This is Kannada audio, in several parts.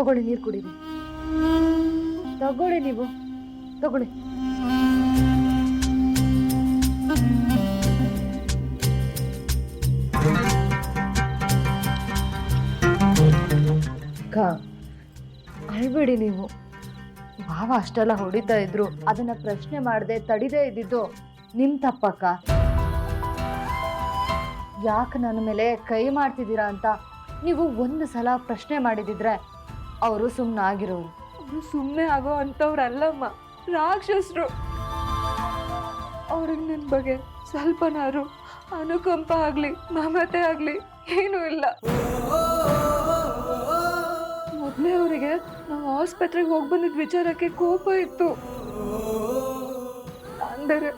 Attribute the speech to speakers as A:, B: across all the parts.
A: ತಗೊಳ್ಳಿ, ನೀರು ಕುಡೀರಿ. ತಗೊಳ್ಳಿ ನೀವು. ತಗೊಳ್ಳಿ. ಅಕ್ಕ ನೀವು. ಭಾವ ಅಷ್ಟೆಲ್ಲ ಹೊಡಿತಾ ಇದ್ರು. ಅದನ್ನ ಪ್ರಶ್ನೆ ಮಾಡದೆ ತಡಿದೇ ಇದ್ದಿದ್ದು ನಿಮ್ ತಪ್ಪಕ್ಕ. ಯಾಕೆ ನನ್ನ ಮೇಲೆ ಕೈ ಮಾಡ್ತಿದ್ದೀರಾ ಅಂತ ನೀವು ಒಂದು ಸಲ ಪ್ರಶ್ನೆ ಮಾಡಿದಿದ್ರೆ ಅವರು ಸುಮ್ಮನೆ ಆಗಿರೋರು
B: ಅವರು ಸುಮ್ಮನೆ ಆಗೋ ಅಂಥವ್ರಲ್ಲಮ್ಮ, ರಾಕ್ಷಸರು. ಅವ್ರಿಗೆ ನನ್ನ ಬಗ್ಗೆ ಸ್ವಲ್ಪನಾರು ಅನುಕಂಪ ಆಗಲಿ, ಮಮತೆ ಆಗಲಿ ಏನೂ ಇಲ್ಲ. ಮೊದಲೇ ಅವರಿಗೆ ನಾವು ಆಸ್ಪತ್ರೆಗೆ ಹೋಗಿ ಬಂದಿದ್ದ ವಿಚಾರಕ್ಕೆ ಕೋಪ ಇತ್ತು. ಅಂದರೆ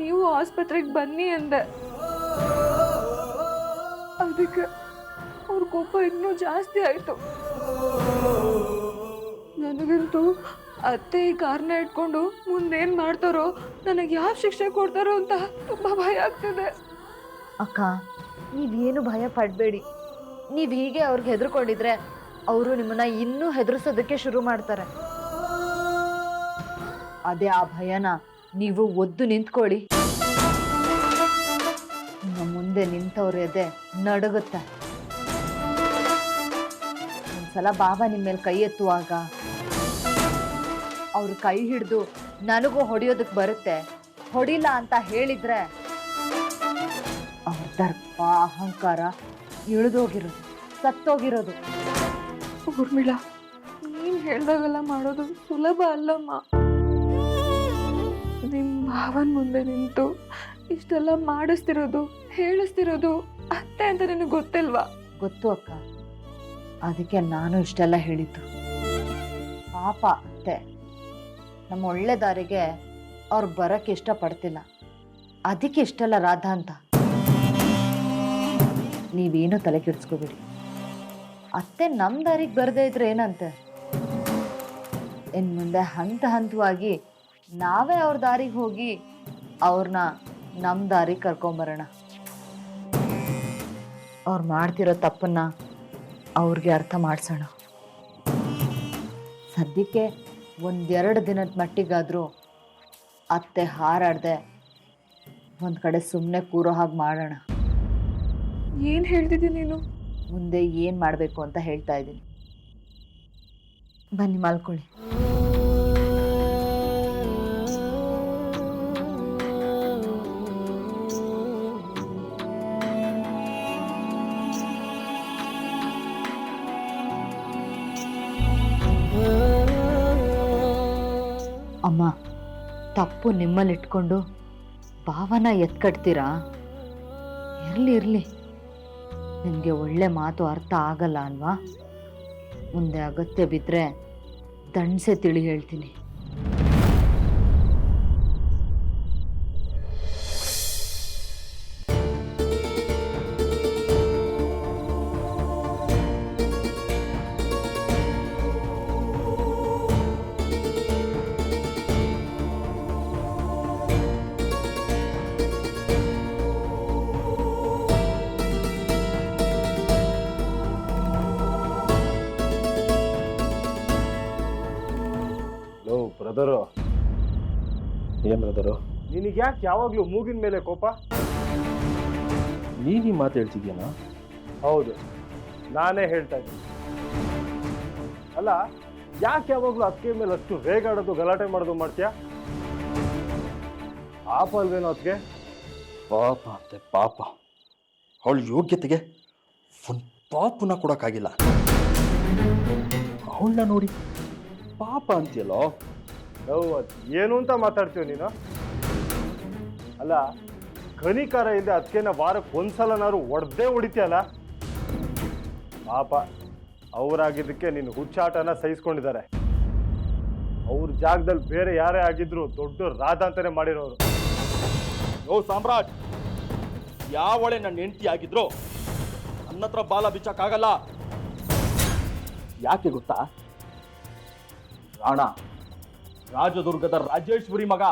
B: ನೀವು ಆಸ್ಪತ್ರೆಗೆ ಬನ್ನಿ ಅಂದೆ. ಅದಕ್ಕೆ ಅವ್ರ ಕೋಪ ಇನ್ನೂ ಜಾಸ್ತಿ ಆಯಿತು. ನನಗಂತೂ ಅತ್ತೆ ಈ ಕಾರ್ನ ಇಟ್ಕೊಂಡು ಮುಂದೇನು ಮಾಡ್ತಾರೋ, ನನಗೆ ಯಾವ ಶಿಕ್ಷೆ ಕೊಡ್ತಾರೋ ಅಂತ ತುಂಬ ಭಯ ಆಗ್ತಿದೆ.
A: ಅಕ್ಕ ನೀವೇನು ಭಯ ಪಡಬೇಡಿ. ನೀವು ಹೀಗೆ ಅವ್ರಿಗೆ ಹೆದರ್ಕೊಂಡಿದ್ರೆ ಅವರು ನಿಮ್ಮನ್ನ ಇನ್ನೂ ಹೆದರ್ಸೋದಕ್ಕೆ ಶುರು ಮಾಡ್ತಾರೆ. ಅದೇ ಆ ಭಯನ ನೀವು ಒದ್ದು ನಿಂತ್ಕೊಳ್ಳಿ. ನಿಮ್ಮ ಮುಂದೆ ನಿಂತವ್ರ ಎದೆ ನಡುಗುತ್ತೆ. ಒಂದ್ಸಲ ಬಾಬಾ ನಿಮ್ಮ ಮೇಲೆ ಕೈ ಎತ್ತುವಾಗ ಅವ್ರ ಕೈ ಹಿಡಿದು ನನಗೂ ಹೊಡೆಯೋದಕ್ಕೆ ಬರುತ್ತೆ. ಹೊಡಿಲ್ಲ ಅಂತ ಹೇಳಿದ್ರೆ ಅವ್ರ ದರ್ಪ ಅಹಂಕಾರ ಇಳಿದೋಗಿರೋದು ಸತ್ತೋಗಿರೋದು.
B: ಊರ್ಮಿಳ ನೀನು ಹೇಳ್ದಾಗೆಲ್ಲ ಮಾಡೋದು ಸುಲಭ ಅಲ್ಲಮ್ಮ. ನಿಮ್ ಭಾವನ್ ಮುಂದೆ ನಿಂತು ಇಷ್ಟೆಲ್ಲ ಮಾಡಿಸ್ತಿರೋದು ಹೇಳಿಸ್ತಿರೋದು ಅತ್ತೆ ಅಂತ ನಿನಗೆ ಗೊತ್ತಿಲ್ವಾ?
A: ಗೊತ್ತು ಅಕ್ಕ. ಅದಕ್ಕೆ ನಾನು ಇಷ್ಟೆಲ್ಲ ಹೇಳಿದ್ದು. ಪಾಪ ಅತ್ತೆ. ನಮ್ಮ ಒಳ್ಳೆ ದಾರಿಗೆ ಅವ್ರು ಬರಕ್ಕೆ ಇಷ್ಟಪಡ್ತಿಲ್ಲ. ಅದಕ್ಕೆ ಇಷ್ಟಲ್ಲ ರಾಧ ಅಂತ. ನೀವೇನು ತಲೆ ಕೆಡಿಸ್ಕೋಬೇಡಿ. ಅತ್ತೆ ನಮ್ಮ ದಾರಿಗೆ ಬರದೇ ಇದ್ರೆ ಏನಂತೆ? ಇನ್ನು ಮುಂದೆ ಹಂತ ಹಂತವಾಗಿ ನಾವೇ ಅವ್ರ ದಾರಿಗೆ ಹೋಗಿ ಅವ್ರನ್ನ ನಮ್ಮ ದಾರಿಗೆ ಕರ್ಕೊಂಬರೋಣ. ಅವ್ರು ಮಾಡ್ತಿರೋ ತಪ್ಪನ್ನ ಅವ್ರಿಗೆ ಅರ್ಥ ಮಾಡಿಸೋಣ. ಸದ್ಯಕ್ಕೆ ಒಂದೆರಡು ದಿನದ ಮಟ್ಟಿಗಾದರೂ ಅತ್ತೆ ಹಾರಾಡದೆ ಒಂದು ಕಡೆ ಸುಮ್ಮನೆ ಕೂರೋ ಹಾಗೆ ಮಾಡೋಣ.
B: ಏನು ಹೇಳ್ತಿದ್ದಿ ನೀನು?
A: ಮುಂದೆ ಏನು ಮಾಡಬೇಕು ಅಂತ ಹೇಳ್ತಾ ಇದ್ದೀನಿ. ಬನ್ನಿ ಮಲ್ಕೊಳ್ಳಿ. ನಿಮ್ಮಲ್ಲಿಟ್ಕೊಂಡು ಭಾವನ ಎತ್ಕಟ್ತೀರಾ ಇರಲಿ ಇರಲಿ. ನಿಮಗೆ ಒಳ್ಳೆ ಮಾತು ಅರ್ಥ ಆಗಲ್ಲ ಅಲ್ವಾ? ಮುಂದೆ ಅಗತ್ಯ ಬಿದ್ದರೆ ದಂಡಸೆ ತಿಳಿ ಹೇಳ್ತೀನಿ.
C: ಏನ್ ಬ್ರದರು
D: ನಿನಗೆ ಯಾಕೆ ಯಾವಾಗಲೂ ಮೂಗಿನ ಮೇಲೆ ಕೋಪ?
C: ನೀನ್ ಈ ಮಾತು ಹೇಳ್ತಿದ್ಯೇನಾ?
D: ಹೌದು ನಾನೇ ಹೇಳ್ತಾ ಇದ್ದೀನಿ. ಅಲ್ಲ ಯಾಕೆ ಯಾವಾಗಲೂ ಅತ್ತಿಗೆ ಮೇಲೆ ಅಷ್ಟು ರೇಗಾಡೋದು ಗಲಾಟೆ ಮಾಡೋದು ಮಾಡ್ತೀಯಾ? ಪಾಪ ಅಲ್ವೇನೋ ಅದಕ್ಕೆ
C: ಪಾಪ ಅಂತೆ ಪಾಪ. ಅವಳ ಯೋಗ್ಯತೆಗೆ ಒಂದು ಪಾಪನ ಕೊಡೋಕ್ಕಾಗಿಲ್ಲ. ಅವಳನ್ನ ನೋಡಿ ಪಾಪ ಅಂತೀಯಲ್ಲೋ?
D: ಅದ್ ಏನು ಅಂತ ಮಾತಾಡ್ತೀವಿ ನೀನು? ಅಲ್ಲ ಕನಿಕಾರ ಇಲ್ಲದೆ ಅದಕ್ಕೇನ ವಾರಕ್ಕೆ ಒಂದ್ಸಲನಾದ್ರು ಒಡ್ದೇ ಹೊಡಿತೀಯಲ್ಲ ಪಾಪ, ಅವರಾಗಿದ್ದಕ್ಕೆ ನಿನ್ನ ಹುಚ್ಚಾಟನ ಸಹಿಸ್ಕೊಂಡಿದ್ದಾರೆ. ಅವ್ರ ಜಾಗದಲ್ಲಿ ಬೇರೆ ಯಾರೇ ಆಗಿದ್ರು ದೊಡ್ಡ ರಾಧ ಅಂತಾನೆ ಮಾಡಿರೋರು.
C: ಯೋ, ಸಾಮ್ರಾಟ್! ಯಾವಳೆ ನನ್ನ ಹೆಂಡತಿ ಆಗಿದ್ರು, ನನ್ನ ಹತ್ರ ಬಾಲ ಬಿಚ್ಚಕ್ಕಾಗಲ್ಲ ಯಾಕೆ ಗೊತ್ತಾ? ರಾಣ ರಾಜದುರ್ಗದ ರಾಜೇಶ್ವರಿ ಮಗ.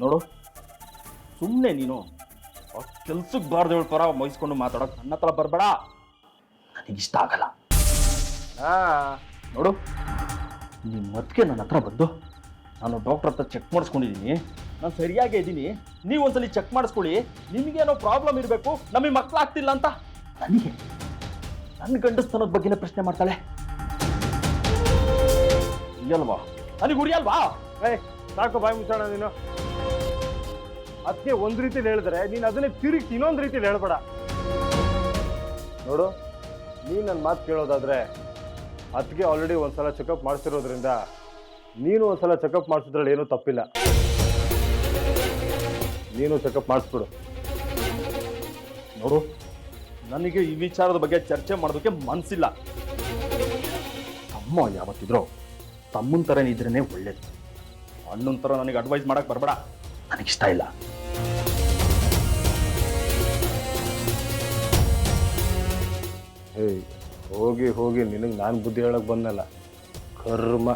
C: ನೋಡು ಸುಮ್ಮನೆ ನೀನು ಕೆಲ್ಸಕ್ಕೆ ಬಾರ್ದೇವಳ ಪರ ಮೈಸ್ಕೊಂಡು ಮಾತಾಡೋಕೆ ನನ್ನ ಹತ್ರ ಬರಬೇಡ. ನನಗಿಷ್ಟ ಆಗಲ್ಲ. ನೋಡು ನಿಮ್ಮ ಮತ್ಗೆ ನನ್ನ ಹತ್ರ ಬಂದು ನಾನು ಡಾಕ್ಟರ್ ಹತ್ರ ಚೆಕ್ ಮಾಡಿಸ್ಕೊಂಡಿದ್ದೀನಿ ನಾನು ಸರಿಯಾಗೇ ಇದ್ದೀನಿ. ನೀವು ಒಂದ್ಸಲಿ ಚೆಕ್ ಮಾಡಿಸ್ಕೊಳ್ಳಿ. ನಿಮಗೇನೋ ಪ್ರಾಬ್ಲಮ್ ಇರಬೇಕು, ನಮಗೆ ಮಕ್ಕಳಾಗ್ತಿಲ್ಲ ಅಂತ. ನನಗೆ ನನ್ನ ಗಂಡಸ್ತನದ ಬಗ್ಗೆನೇ ಪ್ರಶ್ನೆ ಮಾಡ್ತಾಳೆ. ಅಲ್ವಾ ನನಗೆ ಉರಿಯಲ್ವಾ
D: ಏ ಸಾಕು ಬಾಯಿ ಮುಚ್ಚೋಣ ನೀನು. ಅದಕ್ಕೆ ಒಂದು ರೀತಿಲಿ ಹೇಳಿದ್ರೆ ನೀನು ಅದನ್ನೇ ತಿರುಗಿ ಇನ್ನೊಂದು ರೀತಿಲಿ ಹೇಳ್ಬೇಡ. ನೋಡು, ನೀನು ನನ್ನ ಮಾತು ಕೇಳೋದಾದ್ರೆ ಅದಕ್ಕೆ ಆಲ್ರೆಡಿ ಒಂದ್ಸಲ ಚೆಕಪ್ ಮಾಡಿಸಿರೋದ್ರಿಂದ ನೀನು ಒಂದ್ಸಲ ಚೆಕಪ್ ಮಾಡಿಸಿದ್ರಲ್ಲಿ ಏನೂ ತಪ್ಪಿಲ್ಲ. ನೀನು ಚೆಕಪ್ ಮಾಡಿಸ್ಬಿಡು.
C: ನೋಡು, ನನಗೆ ಈ ವಿಚಾರದ ಬಗ್ಗೆ ಚರ್ಚೆ ಮಾಡೋದಕ್ಕೆ ಮನಸ್ಸಿಲ್ಲ ಅಮ್ಮ ಯಾವತ್ತಿದ್ರು. ತಮ್ಮನ ಥರನೇ ಇದ್ರೇ ಒಳ್ಳೇದು. ಅಣ್ಣನ ಥರ ನನಗೆ ಅಡ್ವೈಸ್ ಮಾಡೋಕೆ ಬರಬೇಡ. ನನಗೆ ಇಷ್ಟ ಇಲ್ಲ.
D: ಏಯ್ ಹೋಗಿ ಹೋಗಿ ನಿನಗೆ ನಾನು ಬುದ್ಧಿ ಹೇಳೋಕೆ ಬಂದಲ್ಲ ಕರ್ಮ.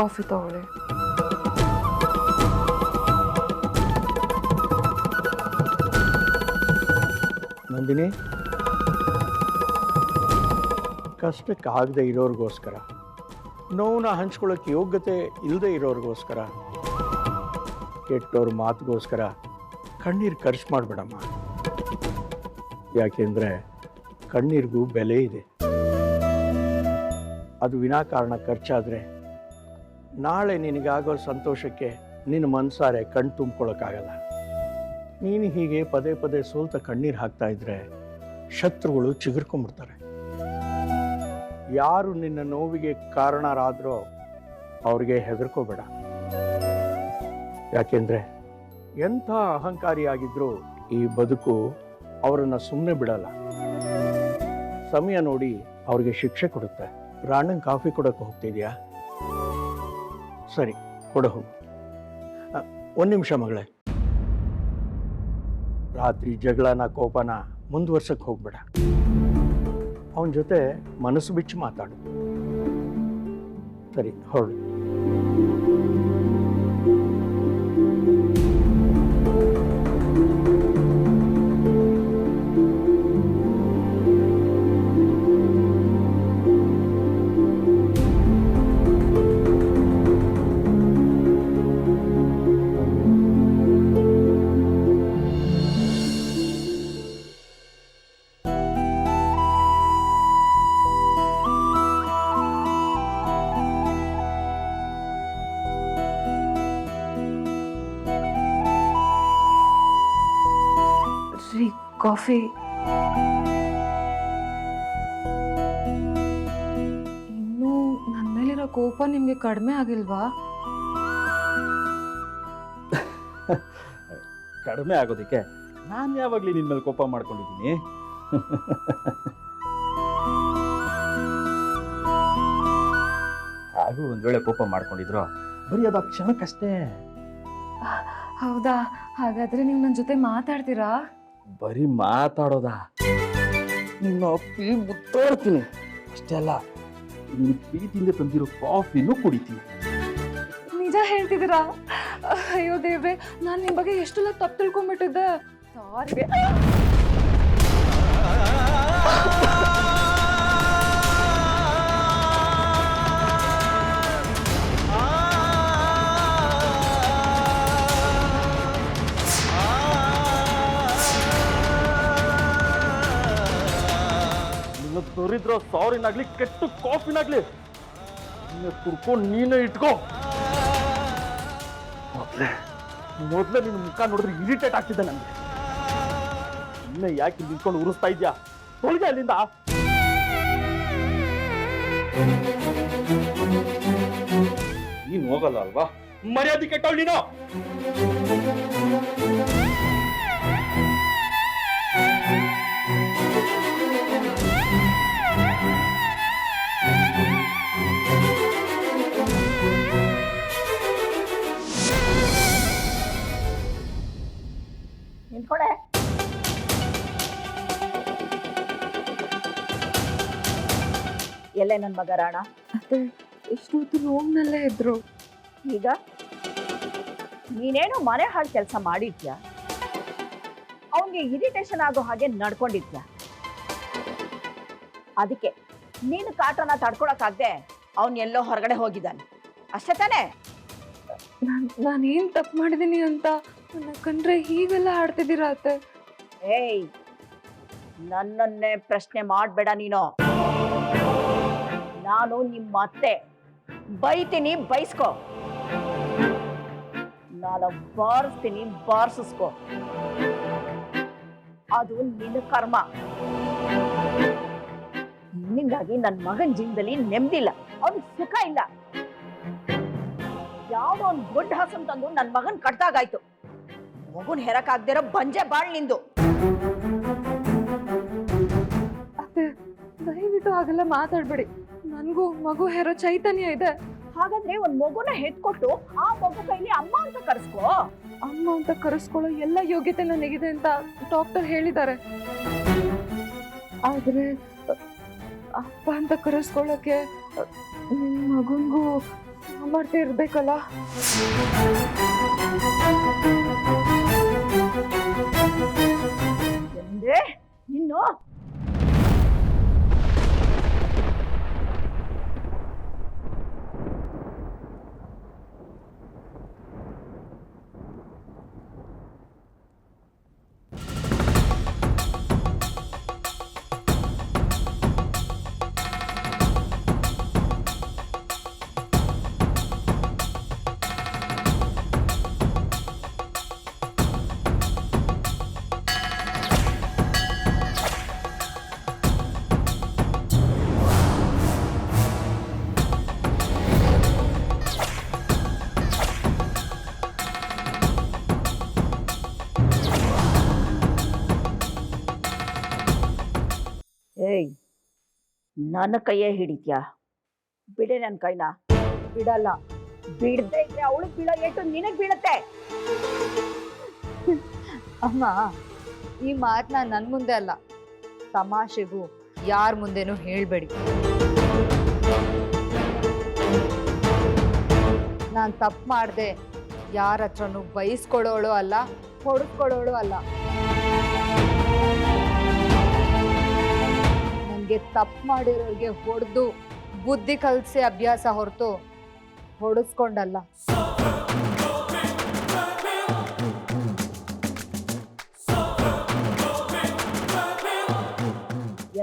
B: ಕಾಫಿ ತಗೊಳ್ಳಿ.
E: ನಂದಿನಿ ಕಷ್ಟಕ್ಕಾಗದೆ ಇರೋರಿಗೋಸ್ಕರ ನೋವನ್ನ ಹಂಚ್ಕೊಳ್ಳೋಕೆ ಯೋಗ್ಯತೆ ಇಲ್ಲದೆ ಇರೋರಿಗೋಸ್ಕರ ಕೆಟ್ಟವ್ರ ಮಾತ್ಗೋಸ್ಕರ ಕಣ್ಣೀರು ಖರ್ಚು ಮಾಡಬೇಡಮ್ಮ. ಯಾಕೆಂದರೆ ಕಣ್ಣೀರಿಗೂ ಬೆಲೆ ಇದೆ. ಅದು ವಿನಾಕಾರಣ ಖರ್ಚಾದರೆ ನಾಳೆ ನಿನಗಾಗೋ ಸಂತೋಷಕ್ಕೆ ನಿನ್ನ ಮನಸಾರೆ ಕಣ್ ತುಂಬ್ಕೊಳ್ಳೋಕ್ಕಾಗಲ್ಲ ನೀನು ಹೀಗೆ ಪದೇ ಪದೇ ಸೋಲ್ತ ಕಣ್ಣೀರು ಹಾಕ್ತಾ ಇದ್ರೆ ಶತ್ರುಗಳು ಚಿಗುರ್ಕೊಂಡ್ಬಿಡ್ತಾರೆ. ಯಾರು ನಿನ್ನ ನೋವಿಗೆ ಕಾರಣರಾದ್ರೋ ಅವ್ರಿಗೆ ಹೆದರ್ಕೋಬೇಡ. ಯಾಕೆಂದ್ರೆ ಎಂಥ ಅಹಂಕಾರಿಯಾಗಿದ್ರೂ ಈ ಬದುಕು ಅವರನ್ನು ಸುಮ್ಮನೆ ಬಿಡಲ್ಲ. ಸಮಯ ನೋಡಿ ಅವ್ರಿಗೆ ಶಿಕ್ಷೆ ಕೊಡುತ್ತೆ. ರಾಣಂಗೆ ಕಾಫಿ ಕೊಡಕ್ಕೆ ಹೋಗ್ತಿದ್ಯಾ? ಸರಿ, ಕೊಡ ಹೋಗು. ಒಂದು ನಿಮಿಷ ಮಗಳೇ. ರಾತ್ರಿ ಜಗಳನ ಕೋಪನ ಮುಂದುವರ್ಸಕ್ಕೆ ಹೋಗ್ಬೇಡ. ಅವನ ಜೊತೆ ಮನಸ್ಸು ಬಿಚ್ಚಿ ಮಾತಾಡು. ಸರಿ, ಹೊರಡು.
B: ಕಾಫಿ. ಇನ್ನೂ ನನ್ನ ಮೇಲಿರೋ ಕೋಪ ನಿಮಗೆ ಕಡಿಮೆ ಆಗಿಲ್ವಾ?
C: ಕಡಿಮೆ ಆಗೋದಕ್ಕೆ ನಾನು ಯಾವಾಗಲೂ ನಿನ್ನ ಮೇಲೆ ಕೋಪ ಮಾಡ್ಕೊಂಡಿದ್ದೀನಿ. ಹಾಗೂ ಒಂದ್ ವೇಳೆ ಕೋಪ ಮಾಡ್ಕೊಂಡಿದ್ರು ಬರೀ ಅದು ಆ ಕ್ಷಣಕ್ಕಷ್ಟೇ.
B: ಹೌದಾ? ಹಾಗಾದ್ರೆ ನೀವು ನನ್ನ ಜೊತೆ ಮಾತಾಡ್ತೀರಾ?
C: ಬರೀ ಮಾತಾಡೋದಾ. ನಿನ್ನ ಅಪ್ಪಿ ಮುತ್ತಾಡ್ತೀನಿ ಅಷ್ಟೇ ಅಲ್ಲ, ನಿನ್ನ ಪ್ರೀತಿಯಿಂದ ತಂದಿರೋ ಕಾಫಿನೂ ಕುಡಿತೀನಿ.
B: ನಿಜ ಹೇಳ್ತಿದ್ದೀರಾ? ಅಯ್ಯೋ ದೇವ್ರೆ, ನಾನು ನಿಮ್ಮ ಬಗ್ಗೆ ಎಷ್ಟೆಲ್ಲ ತಪ್ಪು ತಿಳ್ಕೊಂಡ್ಬಿಟ್ಟಿದ್ದೆ. ಸಾರಿ
C: ದೊರಿದ್ರ ಸಾರಿನಾಗ್ಲಿ, ಕೆಟ್ಟು ಕಾಫಿನಾಗ್ಲಿ. ಕುಡ್ಕೊಂಡು ನೀನೇ ಇಟ್ಕೋ. ಮೊದ್ಲೇ ಮೊದ್ಲೇ ನಿನ್ನ ಮುಖ ನೋಡಿದ್ರೆ ಇರಿಟೇಟ್ ಆಗ್ತಿದೆ ನನಗೆ ಇನ್ನ ಯಾಕೆ ನಿಂತ್ಕೊಂಡು ಉರಿಸ್ತಾ ಇದ್ಯಾ? ತೊಳಗೆ ಅಲ್ಲಿಂದ. ನೀನು ಹೋಗಲ್ಲ ಅಲ್ವಾ? ಮರ್ಯಾದೆ ಕೆಟ್ಟವಳು ನೀನು. ಕೊಡೆ.
F: ಎಲ್ಲೇ ನನ್ನ ಮಗ ರಾಣ?
B: ಇಷ್ಟು ಎಷ್ಟೊತ್ತು ರೂಮ್ನಲ್ಲೇ ಇದ್ರು.
F: ಈಗ? ನೀನೇನು ಮನೆ ಹಾಳು ಕೆಲಸ ಮಾಡಿದ್ಯಾ? ಅವನಿಗೆ ಇರಿಟೇಷನ್ ಆಗೋ ಹಾಗೆ ನಡ್ಕೊಂಡಿದ್ಯಾ? ಅದಕ್ಕೆ ನೀನು ಕಾಟನ ತಡ್ಕೊಳಕ್ಕಾಗದೆ ಅವನ್ ಎಲ್ಲೋ ಹೊರಗಡೆ ಹೋಗಿದ್ದಾನೆ. ಅಷ್ಟೇ ತಾನೇ?
B: ನಾನು ಏನು ತಪ್ಪು ಮಾಡಿದ್ದೀನಿ ಅಂತ? ನನ್ನ ಕಂಡ್ರೆ ಹೀಗೆಲ್ಲ ಆಡ್ತಿದ್ದೀರಾ
F: ಏಯ್, ನನ್ನನ್ನೇ ಪ್ರಶ್ನೆ ಮಾಡಬೇಡ ನೀನು. ನಾನು ನಿಮ್ಮ ಅತ್ತೆ. ಬೈತೀನಿ, ಬೈಸ್ಕೋ. ನಾನು ಬಾರಿಸ್ತೀನಿ, ಬಾರಿಸಿಸ್ಕೋ. ಅದು ನಿನ್ನ ಕರ್ಮ. ನಿನ್ನಿಂದಾಗಿ ನನ್ನ ಮಗನ ಜೀವನದಲ್ಲಿ ನೆಮ್ಮದಿಲ್ಲ ಅವನಿಗೆ ಸುಖ ಇಲ್ಲ. ಯಾವುದೋ ಒಂದು ದೊಡ್ಡ ಹಸನ್ ತಂದು ನನ್ನ ಮಗನ್ ಕಟ್ದಾಗಾಯ್ತು ಮಗುನ್ ಹೆರಕಾಗ್ದಿರೋ ಬಂಜೆ ಬಾಳ್ ನಿಂದು.
B: ಅತ್ತೆ ದಯವಿಟ್ಟು ಹಾಗೆಲ್ಲ ಮಾತಾಡ್ಬೇಡಿ. ನನಗೂ ಮಗು ಹೆರೋ ಚೈತನ್ಯ ಇದೆ.
F: ಹಾಗಾದ್ರೆ ಒಂದ್ ಮಗುನ ಹೆತ್ಕೊಟ್ಟು ಆ ಮಗು ಕೈಲಿ ಅಮ್ಮ ಅಂತ ಕರೆಸ್ಕೋ.
B: ಅಮ್ಮ ಅಂತ ಕರೆಸ್ಕೊಳ್ಳೋ ಎಲ್ಲ ಯೋಗ್ಯತೆ ನನಗಿದೆ ಅಂತ ಡಾಕ್ಟರ್ ಹೇಳಿದ್ದಾರೆ. ಆದ್ರೆ ಅಪ್ಪ ಅಂತ ಕರೆಸ್ಕೊಳ್ಳೋಕೆ ನಿಮ್ ಮಗನ್ಗೂ ಸಾಮರ್ಥ್ಯ ಇರ್ಬೇಕಲ್ಲ?
F: ಎಂದೇ ನನ್ನ ಕೈಯೇ ಹಿಡಿತ್ಯಾ? ಬಿಡೆ ನನ್ನ ಕೈನ. ಬಿಡಲ್ಲ. ಬಿಡದೆ ಇದ್ರೆ ಅವಳಿಗೆ ಬೀಳೋ ಏಟು ನಿನಗೆ ಬೀಳತ್ತೆ.
A: ಅಮ್ಮ, ಈ ಮಾತನ್ನ ನನ್ನ ಮುಂದೆ ಅಲ್ಲ. ತಮಾಷೆಗೂ ಯಾರ ಮುಂದೆನೂ ಹೇಳಬೇಡಿ. ನಾನು ತಪ್ಪು ಮಾಡಿದೆ. ಯಾರ ಹತ್ರನೂ ಬೈಸ್ಕೊಡೋಳು ಅಲ್ಲ ಹೊಡೆಸ್ಕೊಳ್ಳೋಳು ಅಲ್ಲ. ನನಗೆ ತಪ್ಪು ಮಾಡಿರೋರಿಗೆ ಹೊಡೆದು ಬುದ್ಧಿ ಕಲಿಸಿ ಅಭ್ಯಾಸ ಹೊರತು ಹೊಡೆಸ್ಕೊಂಡಲ್ಲ.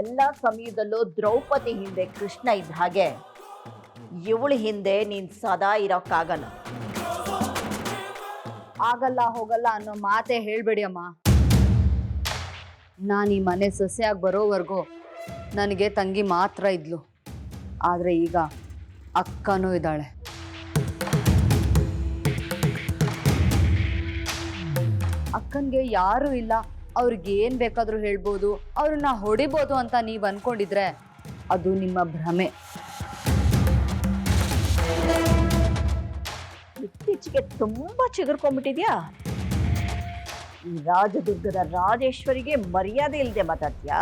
F: ಎಲ್ಲ ಸಮಯದಲ್ಲೂ ದ್ರೌಪದಿ ಹಿಂದೆ ಕೃಷ್ಣ ಇದ್ದ ಹಾಗೆ ಇವಳ ಹಿಂದೆ ನೀನ್ ಸದಾ ಇರೋಕ್ಕಾಗಲ್ಲ.
A: ಆಗಲ್ಲ ಹೋಗಲ್ಲ ಅನ್ನೋ ಮಾತೇ ಹೇಳ್ಬೇಡಿ ಅಮ್ಮ. ನಾನು ಈ ಮನೆ ಸೊಸೆಯಾಗಿ ಬರೋವರೆಗೂ ನನಗೆ ತಂಗಿ ಮಾತ್ರ ಇದ್ಲು. ಆದರೆ ಈಗ ಅಕ್ಕನೂ ಇದ್ದಾಳೆ. ಅಕ್ಕನಿಗೆ ಯಾರೂ ಇಲ್ಲ. ಅವ್ರಿಗೆ ಏನು ಬೇಕಾದರೂ ಹೇಳ್ಬೋದು. ಅವ್ರನ್ನ ಹೊಡಿಬೋದು ಅಂತ ನೀವು ಅಂದ್ಕೊಂಡಿದ್ರೆ ಅದು ನಿಮ್ಮ ಭ್ರಮೆ.
F: ಇತ್ತೀಚೆಗೆ ತುಂಬ ಚಿಗುರ್ಕೊಂಡ್ಬಿಟ್ಟಿದ್ಯಾ? ರಾಜದುರ್ಗದ ರಾಜೇಶ್ವರಿಗೆ ಮರ್ಯಾದೆ ಇಲ್ಲದೆ ಮಾತಾಡ್ತೀಯಾ?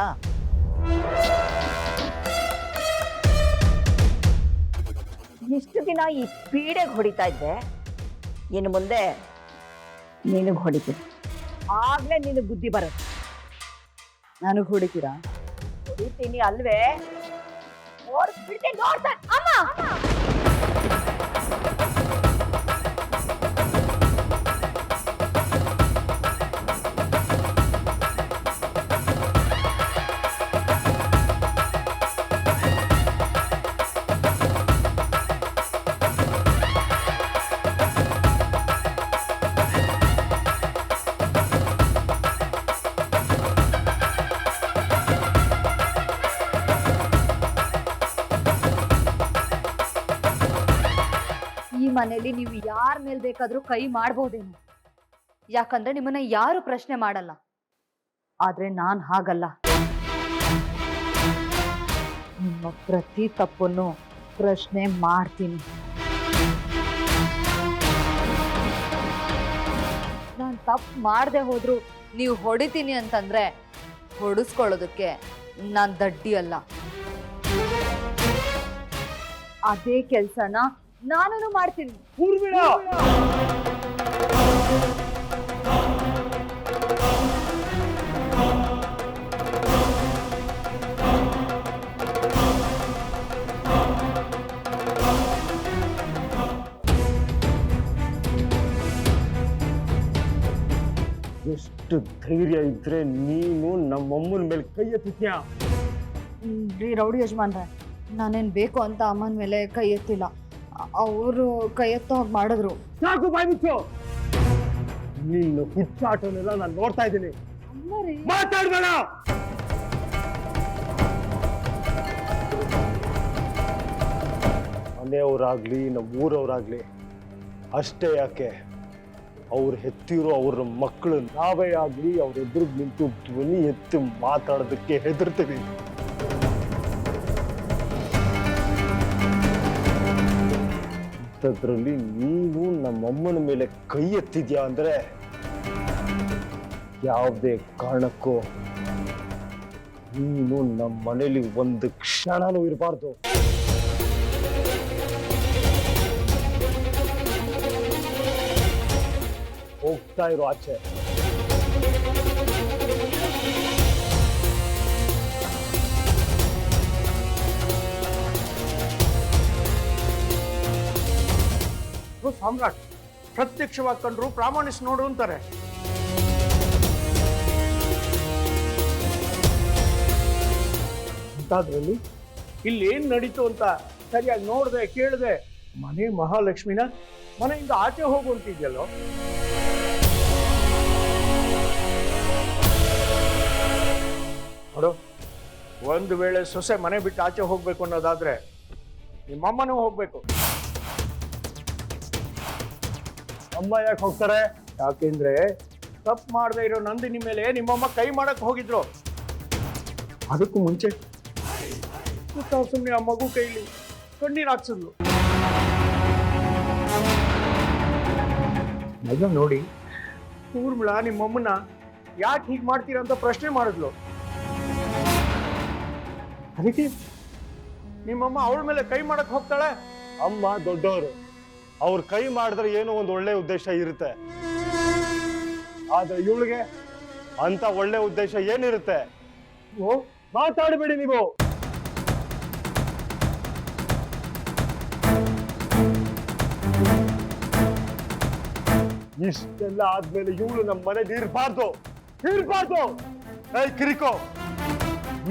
F: ಇಷ್ಟು ದಿನ ಈ ಪೀಡೆಗೆ ಹೊಡಿತಾ ಇದ್ದೆ? ಇನ್ನು ಮುಂದೆ ನಿನಗೆ ಹೊಡಿತೀನಿ ಆಗ್ಲೇ ನಿನಗೆ ಬುದ್ಧಿ ಬರುತ್ತೆ.
A: ನನಗೆ ಹೊಡಿತೀರಾ?
F: ಹೊಡಿತೀನಿ ಅಲ್ವೇ? ಓಡಿಸ್ಬಿಡ್ತೀನಿ, ನೋಡ್ತಾ
A: ಮನೆಯಲ್ಲಿ ನೀವು ಯಾರ ಮೇಲೆ ಬೇಕಾದರೂ ಕೈ ಮಾಡ್ಬೋದೇನೋ. ಯಾಕಂದ್ರೆ ನಿಮ್ಮನ್ನ ಯಾರು ಪ್ರಶ್ನೆ ಮಾಡಲ್ಲ. ಆದ್ರೆ ನಾನು ಹಾಗಲ್ಲ. ನಿಮ್ಮ ಪ್ರತಿ ತಪ್ಪನ್ನು ಪ್ರಶ್ನೆ ಮಾಡ್ತೀನಿ. ನಾನು ತಪ್ಪು ಮಾಡದೆ ಹೋದ್ರು ನೀವು ಹೊಡಿತೀನಿ ಅಂತಂದ್ರೆ ಹೊಡಿಸ್ಕೊಳ್ಳೋದಕ್ಕೆ ನಾನು ದಡ್ಡಿ ಅಲ್ಲ. ಅದೇ ಕೆಲ್ಸನ ನಾನು ಮಾಡ್ತೀನಿ.
D: ಊರ್ಮಿಳ ಎಷ್ಟು ಧೈರ್ಯ ಇದ್ರೆ ನೀನು ನಮ್ಮಮ್ಮನ ಮೇಲೆ ಕೈ ಎತ್ತಿದ್ಯಾ?
A: ಹ್ಮ್, ರೀ ರೌಡಿ ಯಜಮಾನ್ರೆ ನಾನೇನ್ ಬೇಕು ಅಂತ ಅಮ್ಮನ ಮೇಲೆ ಕೈ ಎತ್ತಿಲ್ಲ. ಅವರು ಕೈ ಎತ್ತೋ ಹಾಗೆ ಮಾಡಿದ್ರು.
D: ಸಾಕು ಬಾಯ್ಬಿಟ್ಟು ನಿನ್ನ ಹುಚ್ಚಾಟನೆಲ್ಲ ನಾನು ನೋಡ್ತಾ ಇದ್ದೀನಿ. ಮಾತಾಡ್ಬೇಡ. ಮನೆಯವರಾಗ್ಲಿ ನಮ್ಮ ಊರವರಾಗ್ಲಿ ಅಷ್ಟೇ ಯಾಕೆ? ಅವ್ರು ಹೆತ್ತಿರೋ ಅವ್ರ ಮಕ್ಕಳು ನಾವೇ ಆಗ್ಲಿ ಅವ್ರ ಎದುರು ನಿಂತು ಧ್ವನಿ ಎತ್ತಿ ಮಾತಾಡೋದಕ್ಕೆ ಹೆದರ್ತೀವಿ. ಅಂಥದ್ರಲ್ಲಿ ನೀನು ನಮ್ಮಮ್ಮನ ಮೇಲೆ ಕೈ ಎತ್ತಿದ್ಯಾ ಅಂದ್ರೆ ಯಾವುದೇ ಕಾರಣಕ್ಕೂ ನೀನು ನಮ್ಮ ಮನೇಲಿ ಒಂದು ಕ್ಷಣನೂ ಇರಬಾರ್ದು. ಹೋಗ್ತಾ ಇರೋ ಆಚೆ.
E: ಸಾಮ್ರಾಟ್ ಪ್ರತ್ಯಕ್ಷವಾಗಿ ಕಂಡ್ರು ಪ್ರಾಮಾಣಿಸಿ ನೋಡು ಅಂತಾರೆ. ಅಂತಾದ್ರಲ್ಲಿ ಇಲ್ಲಿ ಏನ್ ನಡೀತು ಅಂತ ಸರಿಯಾಗಿ ನೋಡಿದೆ, ಕೇಳಿದೆ, ಮನೆ ಮಹಾಲಕ್ಷ್ಮಿನ ಮನೆಯಿಂದ ಆಚೆ ಹೋಗುವಂತಿದ್ಯಲ್ಲೋ ನೋಡು, ಒಂದು ವೇಳೆ ಸೊಸೆ ಮನೆ ಬಿಟ್ಟು ಆಚೆ ಹೋಗ್ಬೇಕು ಅನ್ನೋದಾದ್ರೆ ನಿಮ್ಮಮ್ಮನೂ ಹೋಗ್ಬೇಕು.
D: ಅಮ್ಮ ಯಾಕೆ ಹೋಗ್ತಾರೆ.
E: ಯಾಕೆಂದ್ರೆ ತಪ್ಪು ಮಾಡದೆ ಇರೋ ನಂದಿನಿ ಮೇಲೆ ನಿಮ್ಮಮ್ಮ ಕೈ ಮಾಡಕ್ ಹೋಗಿದ್ರು. ಅದಕ್ಕೂ ಮುಂಚೆ ಸುಮ್ಮನೆ ಆ ಮಗು ಕೈಲಿ ಕಣ್ಣೀರು ಹಾಕ್ಸಿದ್ಲು. ಮಗ ನೋಡಿ ಊರ್ಮಿಳ ನಿಮ್ಮಮ್ಮನ ಯಾಕೆ ಹೀಗೆ ಮಾಡ್ತೀರಾ ಅಂತ ಪ್ರಶ್ನೆ ಮಾಡಿದ್ಲು. ಅದಕ್ಕೆ? ನಿಮ್ಮಮ್ಮ ಅವಳ ಮೇಲೆ ಕೈ ಮಾಡಕ್ ಹೋಗ್ತಾಳೆ?
D: ಅಮ್ಮ ದೊಡ್ಡವರು. ಅವ್ರ ಕೈ ಮಾಡಿದ್ರೆ ಏನೋ ಒಂದು ಒಳ್ಳೆ ಉದ್ದೇಶ ಇರುತ್ತೆ. ಆದ್ರೆ ಇವಳಿಗೆ ಅಂತ ಒಳ್ಳೆ ಉದ್ದೇಶ ಏನಿರುತ್ತೆ? ಮಾತಾಡಬೇಡಿ ನೀವು. ಇಷ್ಟೆಲ್ಲ ಆದ್ಮೇಲೆ ಇವಳು ನಮ್ಮ ಮನೇಲಿ ಇರ್ಬಾರ್ದು. ಇರ್ಬಾರ್ದು. ಏಯ್, ಕಿರಿಕೋ.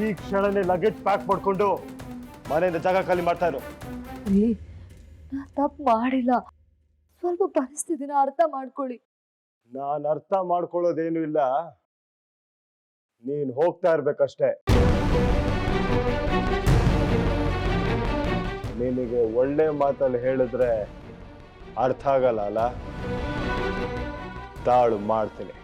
D: ಈ ಕ್ಷಣನೇ ಲಗೇಜ್ ಪ್ಯಾಕ್ ಮಾಡ್ಕೊಂಡು ಮನೆಯಿಂದ ಜಾಗ ಖಾಲಿ ಮಾಡ್ತಾ ಇರು.
A: ತಪ್ಪು ಮಾಡಿಲ್ಲ. ಸ್ವಲ್ಪ ಪರಿಸ್ಥಿತಿನ ಅರ್ಥ ಮಾಡ್ಕೊಳ್ಳಿ.
D: ನಾನು ಅರ್ಥ ಮಾಡ್ಕೊಳ್ಳೋದೇನು ಇಲ್ಲ. ನೀನ್ ಹೋಗ್ತಾ ಇರ್ಬೇಕಷ್ಟೇ. ನಿನಗೆ ಒಳ್ಳೆ ಮಾತಲ್ಲಿ ಹೇಳಿದ್ರೆ ಅರ್ಥ ಆಗಲ್ಲ ಅಲ್ಲ? ತಾಳು ಮಾಡ್ತೀನಿ.